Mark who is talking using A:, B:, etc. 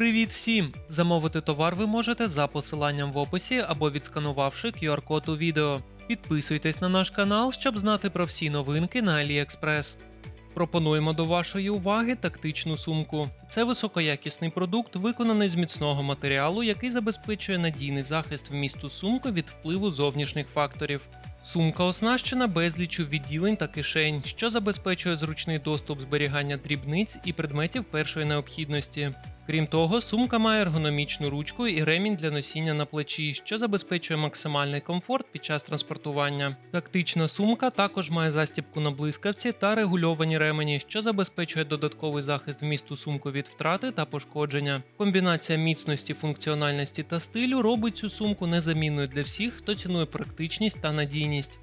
A: Привіт всім! Замовити товар ви можете за посиланням в описі або відсканувавши QR-код у відео. Підписуйтесь на наш канал, щоб знати про всі новинки на AliExpress. Пропонуємо до вашої уваги тактичну сумку. Це високоякісний продукт, виконаний з міцного матеріалу, який забезпечує надійний захист вмісту сумки від впливу зовнішніх факторів. Сумка оснащена безліччю відділень та кишень, що забезпечує зручний доступ зберігання дрібниць і предметів першої необхідності. Крім того, сумка має ергономічну ручку і ремінь для носіння на плечі, що забезпечує максимальний комфорт під час транспортування. Тактична сумка також має застібку на блискавці та регульовані ремені, що забезпечує додатковий захист вмісту сумку від втрати та пошкодження. Комбінація міцності, функціональності та стилю робить цю сумку незамінною для всіх, хто цінує практичність та надійність.